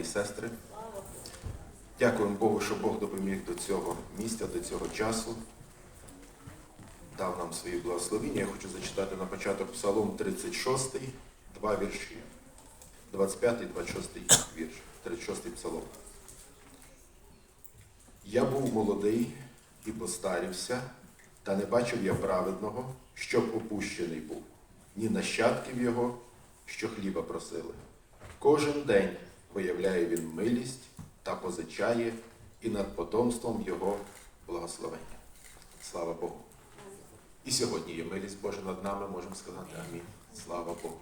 і сестри. Дякуємо Богу, що Бог допоміг до цього місця, до цього часу. Дав нам свої благословіння. Я хочу зачитати на початок Псалом 36, два вірші. 25 і 26 вірш. 36 псалом. Я був молодий і постарівся, та не бачив я праведного, щоб опущений був, ні нащадків його, що хліба просили. Кожен день виявляє він милість та позичає і над потомством його благословення. Слава Богу. І сьогодні є милість Божа над нами, можемо сказати Амінь. Слава Богу.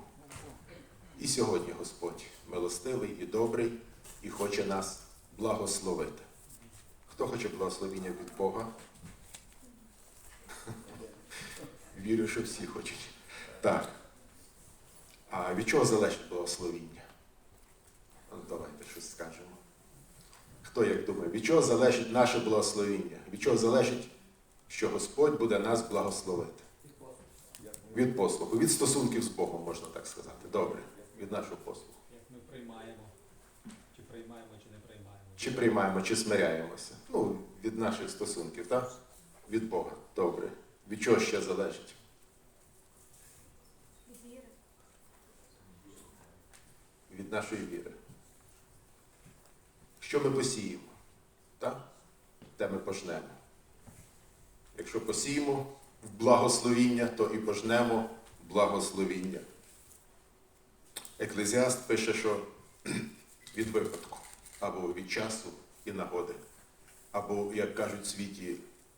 І сьогодні Господь милостивий і добрий і хоче нас благословити. Хто хоче благословення від Бога? Вірю, що всі хочуть. Так. А від чого залежить благословіння? Щось скажемо. Хто як думає, від чого залежить наше благословіння? Від чого залежить, що Господь буде нас благословити? Від послуху, від стосунків з Богом, можна так сказати. Добре, від нашого послуху. Як ми приймаємо, чи приймаємо, чи не приймаємо. Чи приймаємо, чи смиряємося? Ну, від наших стосунків, так? Від Бога. Добре. Від чого ще залежить? Від нашої віри. Що ми посіємо? Так? Те ми пожнемо. Якщо посіємо в благословіння, то і пожнемо благословіння. Еклезіаст пише, що від випадку або від часу і нагоди, або, як кажуть в світі,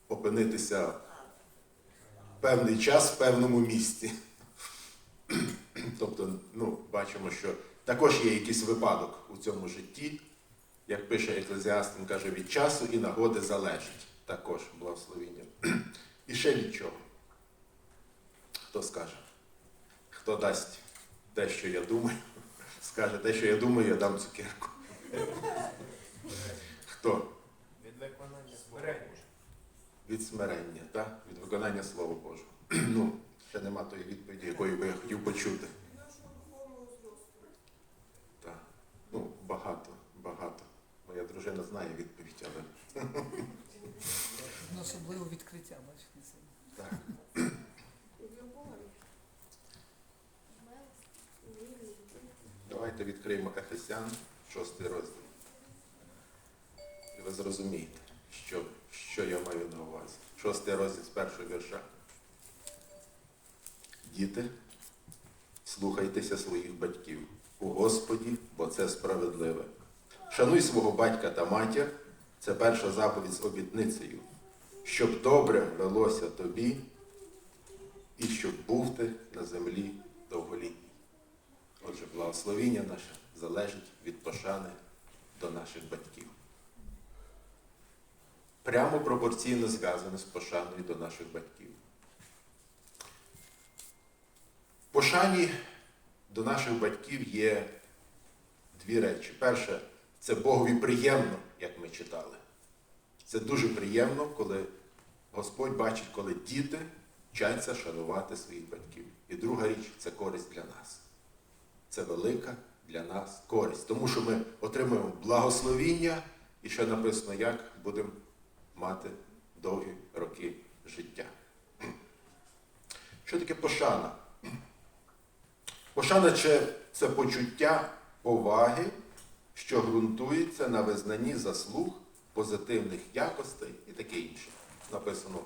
опинитися певний час в певному місці. Тобто, ну, бачимо, що також є якийсь випадок у цьому житті, як пише Еклезіаст, він каже, від часу і нагоди залежить також благословіння. І ще від чого? Хто скаже? Хто дасть те, що я думаю, скаже те, що я думаю, я дам цукерку. Хто? Від виконання смирення. Від смирення, так? від виконання Слова Божого. Ну, ще нема тої відповіді, якої би я хотів почути. Так. Ну, багато, багато. Дружина знає відповідь, але Ну, особливо відкриття, бачите, це. так. Давайте відкриємо Ефесян, 6 розділ. І ви зрозумієте, що, що я маю на увазі. Шостий розділ з першого вірша. Діти, слухайтеся своїх батьків у Господі, бо це справедливе. Шануй свого батька та матір, це перша заповідь з обітницею, щоб добре велося тобі і щоб був ти на землі довголітній. Отже, благословіння наше залежить від пошани до наших батьків. Прямо пропорційно зв'язане з пошаною до наших батьків. В пошані до наших батьків є дві речі. Перше, це Богові приємно, як ми читали. Це дуже приємно, коли Господь бачить, коли діти вчаться шанувати своїх батьків. І друга річ це користь для нас. Це велика для нас користь, тому що ми отримуємо благословіння і ще написано, як будемо мати довгі роки життя. Що таке пошана? Пошана це, почуття поваги, що ґрунтується на визнанні заслуг, позитивних якостей і таке інше. Написано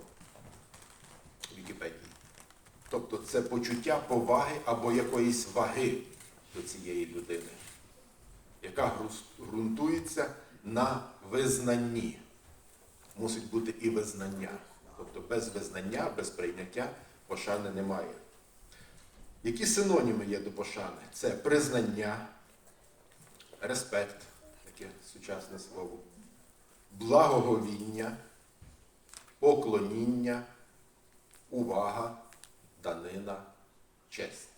в Вікіпедії. Тобто це почуття поваги або якоїсь ваги до цієї людини, яка ґрунтується на визнанні. Мусить бути і визнання. Тобто без визнання, без прийняття пошани немає. Які синоніми є до пошани? Це признання, респект, таке сучасне слово, благоговіння, поклоніння, увага, данина, честь.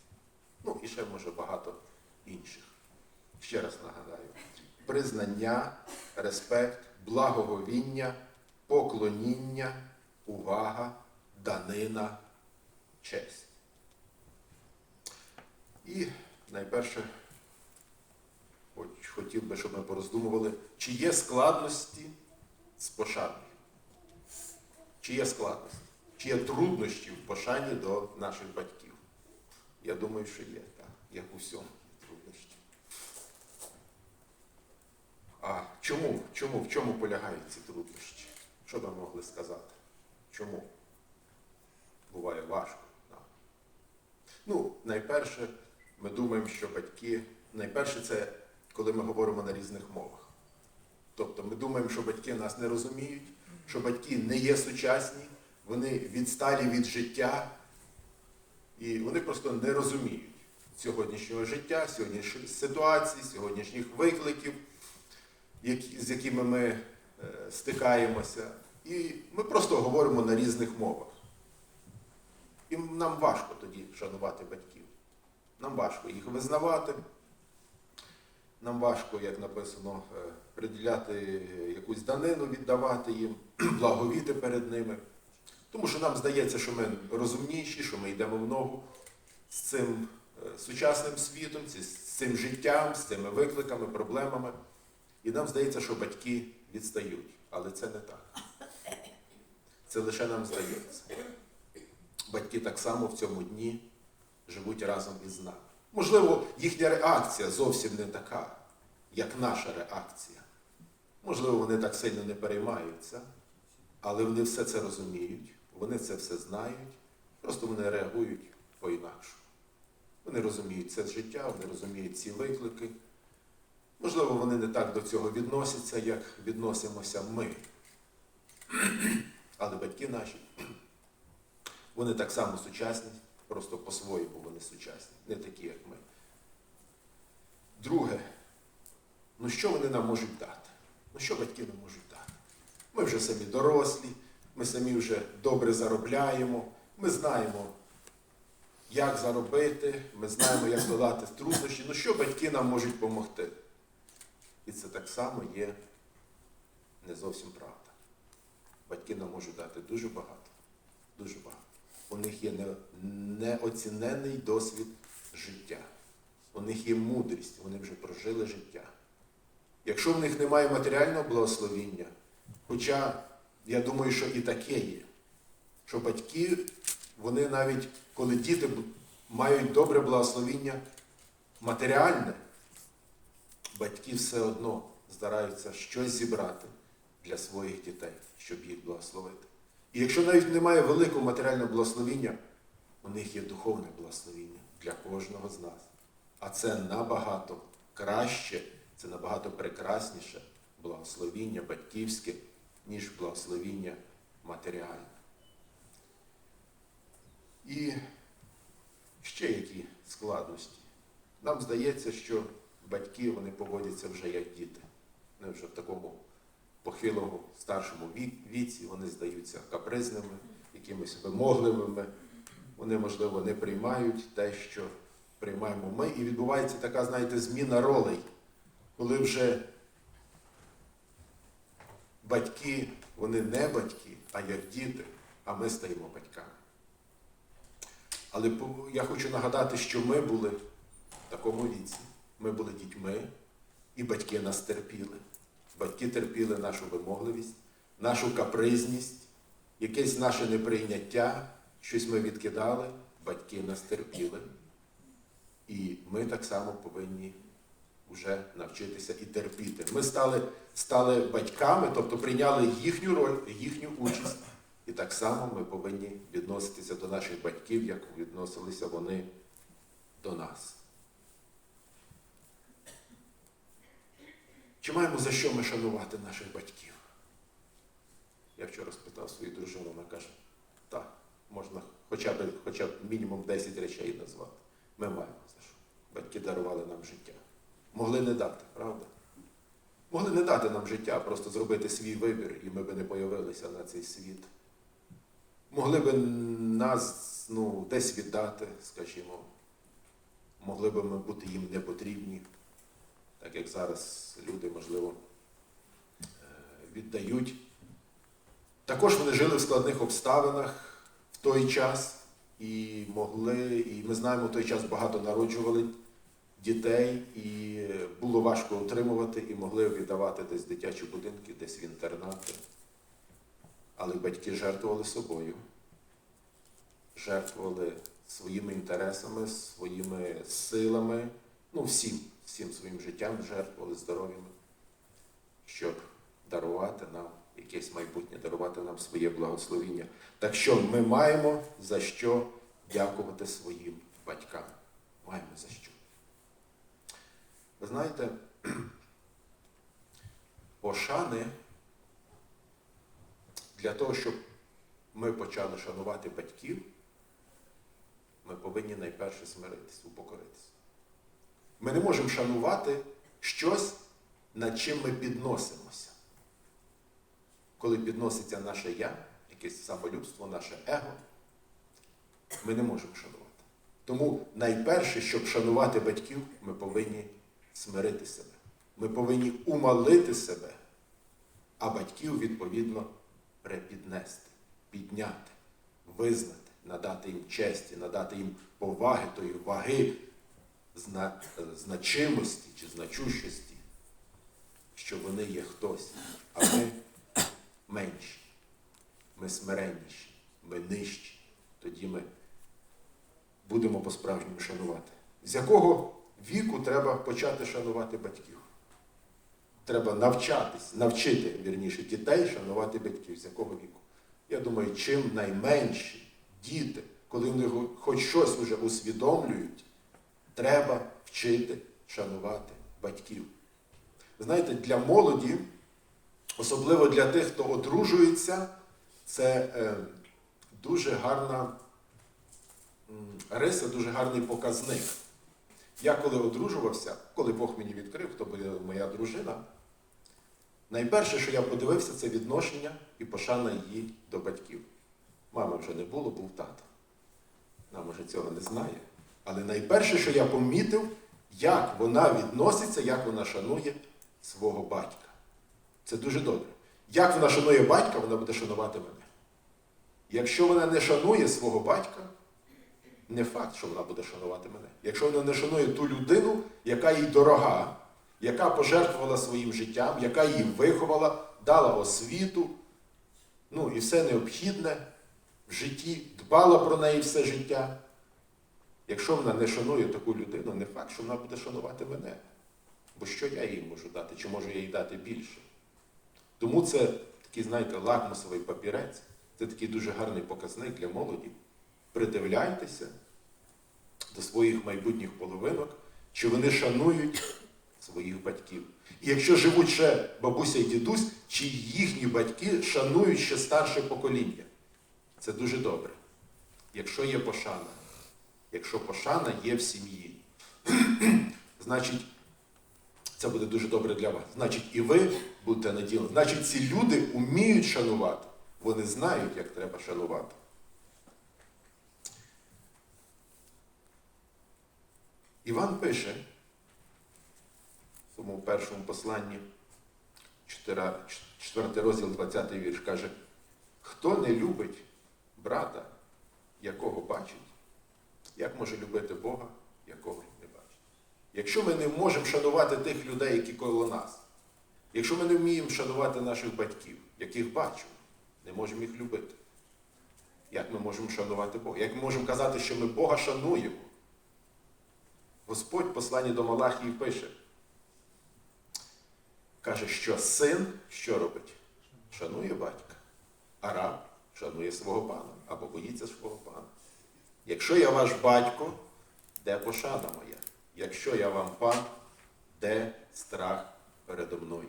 Ну і ще може багато інших. Ще раз нагадаю: признання, респект, благоговіння, поклоніння, увага, данина, честь. І найперше хотів би, щоб ми пороздумували, чи є складності з пошаною? Чи є складності? Чи є труднощі в пошані до наших батьків? Я думаю, що є, так, як у всьому труднощі. А чому? Чому? В чому полягають ці труднощі? Що би могли сказати? Чому? Буває важко. так. Ну, найперше, ми думаємо, що батьки, найперше це коли ми говоримо на різних мовах. Тобто ми думаємо, що батьки нас не розуміють, що батьки не є сучасні, вони відсталі від життя, і вони просто не розуміють сьогоднішнього життя, сьогоднішньої ситуації, сьогоднішніх викликів, з якими ми е, стикаємося. І ми просто говоримо на різних мовах. І нам важко тоді шанувати батьків. Нам важко їх визнавати. Нам важко, як написано, е, приділяти якусь данину, віддавати їм, благовіти перед ними. Тому що нам здається, що ми розумніші, що ми йдемо в ногу з цим е, сучасним світом, з цим життям, з цими викликами, проблемами. І нам здається, що батьки відстають. Але це не так. Це лише нам здається. Батьки так само в цьому дні живуть разом із нами. Можливо, їхня реакція зовсім не така, як наша реакція. Можливо, вони так сильно не переймаються, але вони все це розуміють, вони це все знають, просто вони реагують по-інакшому. Вони розуміють це життя, вони розуміють ці виклики. Можливо, вони не так до цього відносяться, як відносимося ми. Але батьки наші, вони так само сучасні, просто по-своєму вони сучасні, не такі, як ми. Друге, ну що вони нам можуть дати? Ну що батьки нам можуть дати? Ми вже самі дорослі, ми самі вже добре заробляємо, ми знаємо, як заробити, ми знаємо, як долати труднощі. Ну що батьки нам можуть допомогти? І це так само є не зовсім правда. Батьки нам можуть дати дуже багато. Дуже багато. У них є не- неоцінений досвід життя. У них є мудрість, вони вже прожили життя. Якщо в них немає матеріального благословіння, хоча я думаю, що і таке є, що батьки, вони навіть, коли діти мають добре благословіння матеріальне, батьки все одно стараються щось зібрати для своїх дітей, щоб їх благословити. І якщо навіть немає великого матеріального благословіння, у них є духовне благословіння для кожного з нас. А це набагато краще, це набагато прекрасніше благословіння батьківське, ніж благословіння матеріальне. І ще які складності. Нам здається, що батьки вони поводяться вже як діти. Вже в такому похилому старшому віці, вони здаються капризними, якимись вимогливими. Вони, можливо, не приймають те, що приймаємо ми. І відбувається така, знаєте, зміна ролей, коли вже батьки, вони не батьки, а як діти, а ми стаємо батьками. Але я хочу нагадати, що ми були в такому віці. Ми були дітьми, і батьки нас терпіли. Батьки терпіли нашу вимогливість, нашу капризність, якесь наше неприйняття, щось ми відкидали, батьки нас терпіли. І ми так само повинні вже навчитися і терпіти. Ми стали, стали батьками, тобто прийняли їхню роль, їхню участь. І так само ми повинні відноситися до наших батьків, як відносилися вони до нас. Чи маємо за що ми шанувати наших батьків? Я вчора спитав свою дружину, вона каже, так, можна хоча б, хоча б мінімум 10 речей назвати. Ми маємо за що. Батьки дарували нам життя. Могли не дати, правда? Могли не дати нам життя, просто зробити свій вибір, і ми би не появилися на цей світ. Могли би нас ну, десь віддати, скажімо. Могли би ми бути їм не потрібні, так як зараз люди, можливо, е, віддають. Також вони жили в складних обставинах в той час і могли, і ми знаємо, в той час багато народжували дітей, і було важко утримувати, і могли віддавати десь дитячі будинки, десь в інтернати. Але батьки жертвували собою, жертвували своїми інтересами, своїми силами, ну всім, всім своїм життям жертвували здоров'ям, щоб дарувати нам якесь майбутнє, дарувати нам своє благословіння. Так що ми маємо за що дякувати своїм батькам. Маємо за що. Ви знаєте, пошани для того, щоб ми почали шанувати батьків, ми повинні найперше смиритися, упокоритися. Ми не можемо шанувати щось, над чим ми підносимося. Коли підноситься наше я, якесь самолюбство, наше его, ми не можемо шанувати. Тому найперше, щоб шанувати батьків, ми повинні смирити себе. Ми повинні умалити себе, а батьків, відповідно, припіднести, підняти, визнати, надати їм честі, надати їм поваги, тої ваги, зна- значимості чи значущості, що вони є хтось, а ми менші, ми смиренніші, ми нижчі. Тоді ми будемо по-справжньому шанувати. З якого віку треба почати шанувати батьків? Треба навчатись, навчити, вірніше, дітей шанувати батьків. З якого віку? Я думаю, чим найменші діти, коли вони хоч щось вже усвідомлюють, треба вчити шанувати батьків. Знаєте, для молоді, особливо для тих, хто одружується, це е, дуже гарна риса, дуже гарний показник. Я коли одружувався, коли Бог мені відкрив, хто буде моя дружина, найперше, що я подивився, це відношення і пошана її до батьків. Мами вже не було, був тато. Вона, може, цього не знає. Але найперше, що я помітив, як вона відноситься, як вона шанує свого батька. Це дуже добре. Як вона шанує батька, вона буде шанувати мене. Якщо вона не шанує свого батька, не факт, що вона буде шанувати мене. Якщо вона не шанує ту людину, яка їй дорога, яка пожертвувала своїм життям, яка її виховала, дала освіту, ну і все необхідне в житті, дбала про неї все життя. Якщо вона не шанує таку людину, не факт, що вона буде шанувати мене. Бо що я їй можу дати, чи можу я їй дати більше? Тому це такий, знаєте, лакмусовий папірець, це такий дуже гарний показник для молоді. Придивляйтеся до своїх майбутніх половинок, чи вони шанують своїх батьків. І якщо живуть ще бабуся і дідусь, чи їхні батьки шанують ще старше покоління. Це дуже добре. Якщо є пошана, якщо пошана є в сім'ї, значить, це буде дуже добре для вас. Значить, і ви будете наділені. Значить, ці люди вміють шанувати. Вони знають, як треба шанувати. Іван пише в своєму першому посланні, 4 розділ, 20 вірш, каже, хто не любить брата, якого бачить, як може любити Бога, якого не бачить? Якщо ми не можемо шанувати тих людей, які коло нас, якщо ми не вміємо шанувати наших батьків, яких бачимо, не можемо їх любити. Як ми можемо шанувати Бога? Як ми можемо казати, що ми Бога шануємо? Господь в посланні до Малахії пише, каже, що син що робить? Шанує батька, а раб шанує свого пана або боїться свого пана. Якщо я ваш батько, де пошана моя? Якщо я вам пан, де страх передо мною?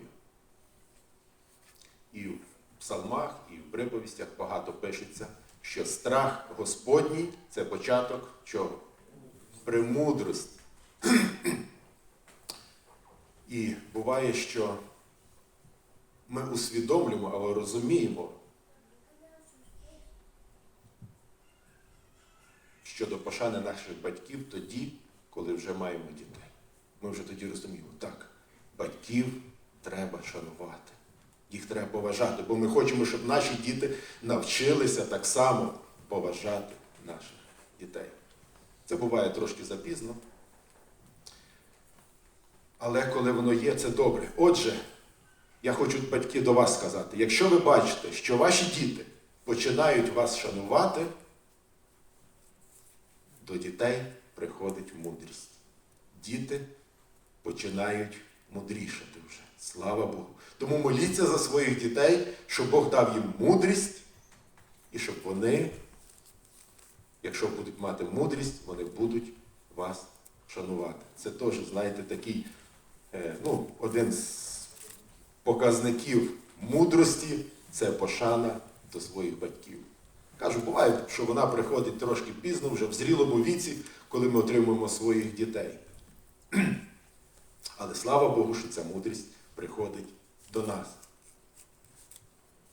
І в псалмах, і в приповістях багато пишеться, що страх Господній це початок чого? Премудрості. І буває, що ми усвідомлюємо або розуміємо щодо пошани наших батьків тоді, коли вже маємо дітей. Ми вже тоді розуміємо, так, батьків треба шанувати, їх треба поважати, бо ми хочемо, щоб наші діти навчилися так само поважати наших дітей. Це буває трошки запізно. Але коли воно є, це добре. Отже, я хочу батьки до вас сказати: якщо ви бачите, що ваші діти починають вас шанувати, до дітей приходить мудрість. Діти починають мудрішати вже. Слава Богу. Тому моліться за своїх дітей, щоб Бог дав їм мудрість, і щоб вони, якщо будуть мати мудрість, вони будуть вас шанувати. Це теж, знаєте, такий е, ну, один з показників мудрості це пошана до своїх батьків. Кажу, буває, що вона приходить трошки пізно, вже в зрілому віці, коли ми отримуємо своїх дітей. Але слава Богу, що ця мудрість приходить до нас.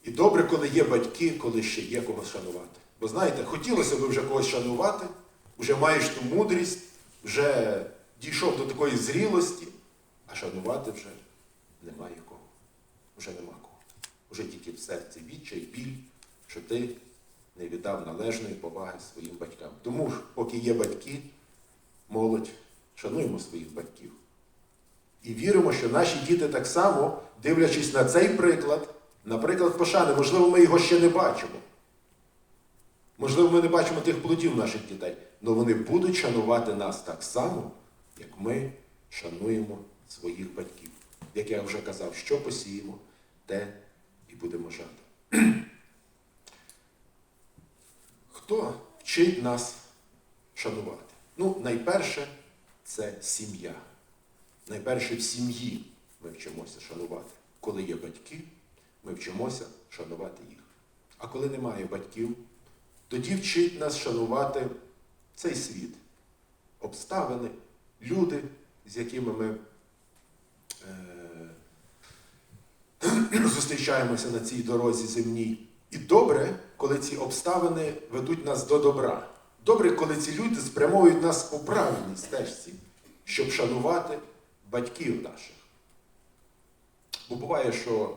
І добре, коли є батьки, коли ще є кого шанувати. Бо знаєте, хотілося б вже когось шанувати, вже маєш ту мудрість, вже дійшов до такої зрілості, а шанувати вже немає кого. Вже нема кого. Вже тільки в серці відчай, біль, що ти не віддав належної поваги своїм батькам. Тому ж, поки є батьки, молодь, шануємо своїх батьків. І віримо, що наші діти так само, дивлячись на цей приклад, наприклад, пошани, можливо, ми його ще не бачимо. Можливо, ми не бачимо тих плодів наших дітей, але вони будуть шанувати нас так само, як ми шануємо своїх батьків. Як я вже казав, що посіємо, те і будемо жати. Хто вчить нас шанувати? Ну, найперше, це сім'я. Найперше в сім'ї ми вчимося шанувати. Коли є батьки, ми вчимося шанувати їх. А коли немає батьків, тоді вчить нас шанувати цей світ, обставини, люди, з якими ми е- зустрічаємося на цій дорозі земній. І добре, коли ці обставини ведуть нас до добра. Добре, коли ці люди спрямовують нас у правильній стежці, щоб шанувати батьків наших. Бо буває, що,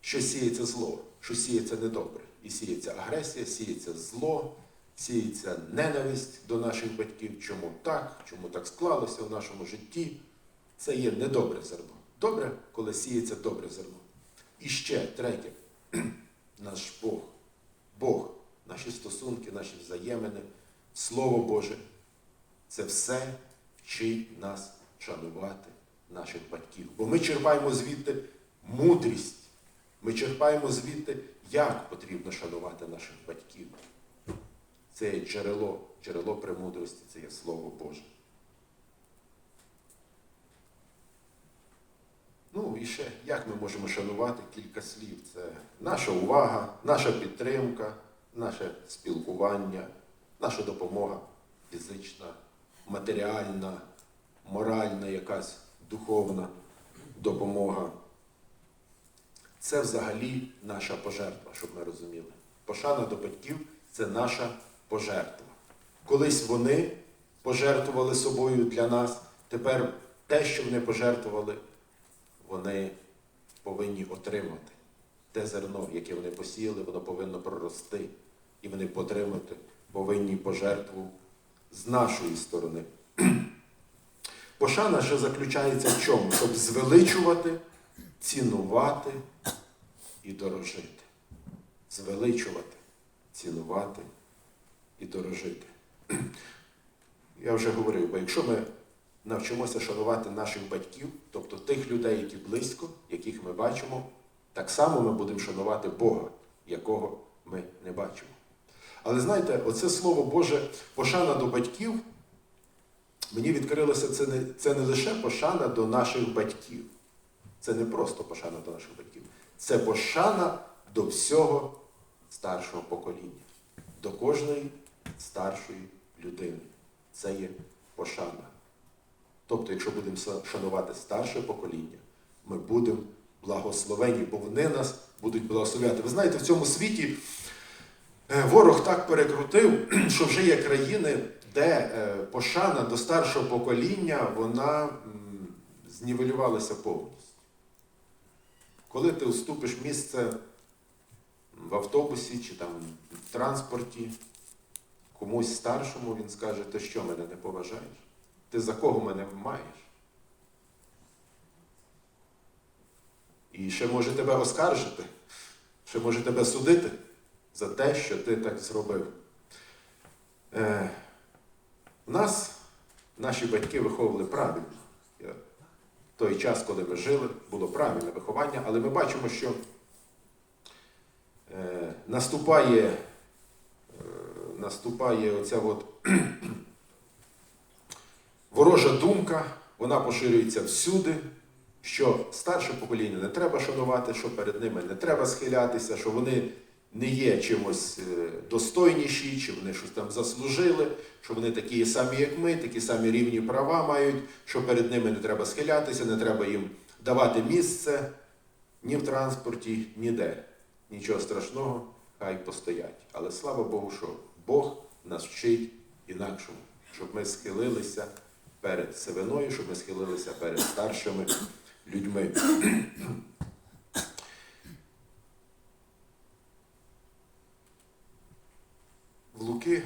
що сіється зло, що сіється недобре. І сіється агресія, сіється зло, сіється ненависть до наших батьків. Чому так, чому так склалося в нашому житті. Це є недобре зерно. Добре, коли сіється добре зерно. І ще третє, наш Бог. Бог, наші стосунки, наші взаємини, Слово Боже, це все вчить нас шанувати наших батьків. Бо ми черпаємо звідти мудрість, ми черпаємо звідти, як потрібно шанувати наших батьків. Це є джерело, джерело премудрості, це є Слово Боже. Ну і ще, як ми можемо шанувати кілька слів? Це наша увага, наша підтримка, наше спілкування, наша допомога фізична, матеріальна, моральна якась духовна допомога. Це взагалі наша пожертва, щоб ми розуміли. Пошана до батьків це наша пожертва. Колись вони пожертвували собою для нас, тепер те, що вони пожертвували, вони повинні отримати. Те зерно, яке вони посіяли, воно повинно прорости. І вони потримати повинні пожертву з нашої сторони. Пошана ще заключається в чому? Щоб звеличувати, цінувати і дорожити. Звеличувати, цінувати і дорожити. Я вже говорив, бо якщо ми навчимося шанувати наших батьків, тобто тих людей, які близько, яких ми бачимо, так само ми будемо шанувати Бога, якого ми не бачимо. Але знаєте, оце слово Боже, пошана до батьків, мені відкрилося, це не, це не лише пошана до наших батьків. Це не просто пошана до наших батьків. Це пошана до всього старшого покоління, до кожної старшої людини. Це є пошана. Тобто, якщо будемо шанувати старше покоління, ми будемо благословені, бо вони нас будуть благословляти. Ви знаєте, в цьому світі е, ворог так перекрутив, що вже є країни, де е, пошана до старшого покоління, вона знівелювалася повністю. Коли ти уступиш місце в автобусі чи там в транспорті, комусь старшому він скаже, ти що мене не поважаєш? Ти за кого мене маєш? І ще може тебе оскаржити, ще може тебе судити за те, що ти так зробив. Е, нас наші батьки виховували правильно. В той час, коли ми жили, було правильне виховання, але ми бачимо, що е, наступає, е, наступає оця от думка, вона поширюється всюди, що старше покоління не треба шанувати, що перед ними не треба схилятися, що вони не є чимось е, достойніші, чи вони щось там заслужили, що вони такі самі, як ми, такі самі рівні права мають, що перед ними не треба схилятися, не треба їм давати місце ні в транспорті, ніде. Нічого страшного, хай постоять. Але слава Богу, що Бог нас вчить інакшому, щоб ми схилилися перед сивиною, щоб ми схилилися перед старшими людьми. В Луки,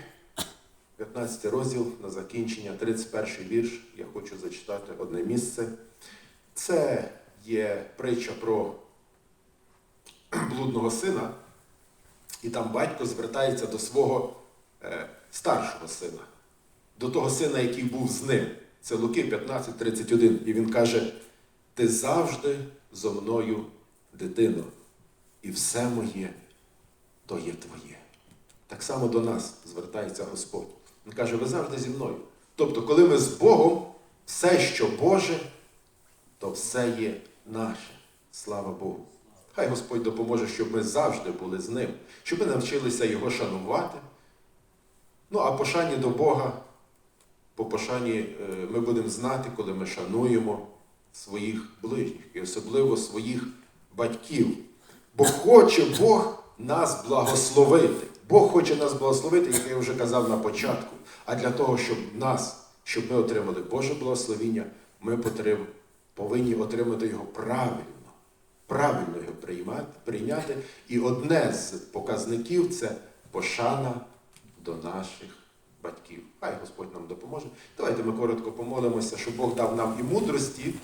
15 розділ на закінчення, 31 вірш, я хочу зачитати одне місце. Це є притча про блудного сина, і там батько звертається до свого е, старшого сина, до того сина, який був з ним. Це Луки 15.31. І він каже: Ти завжди зо мною, дитино, і все моє то є твоє. Так само до нас звертається Господь. Він каже, ви завжди зі мною. Тобто, коли ми з Богом, все, що Боже, то все є наше. Слава Богу. Хай Господь допоможе, щоб ми завжди були з Ним, щоб ми навчилися Його шанувати. Ну, а пошані до Бога, по пошані е, ми будемо знати, коли ми шануємо своїх ближніх і особливо своїх батьків. Бо хоче Бог нас благословити. Бог хоче нас благословити, як я вже казав на початку. А для того, щоб нас, щоб ми отримали Боже благословіння, ми повинні отримати його правильно. Правильно його приймати, прийняти. І одне з показників це пошана до наших батьків. Хай Господь нам допоможе. Давайте ми коротко помолимося, щоб Бог дав нам і мудрості,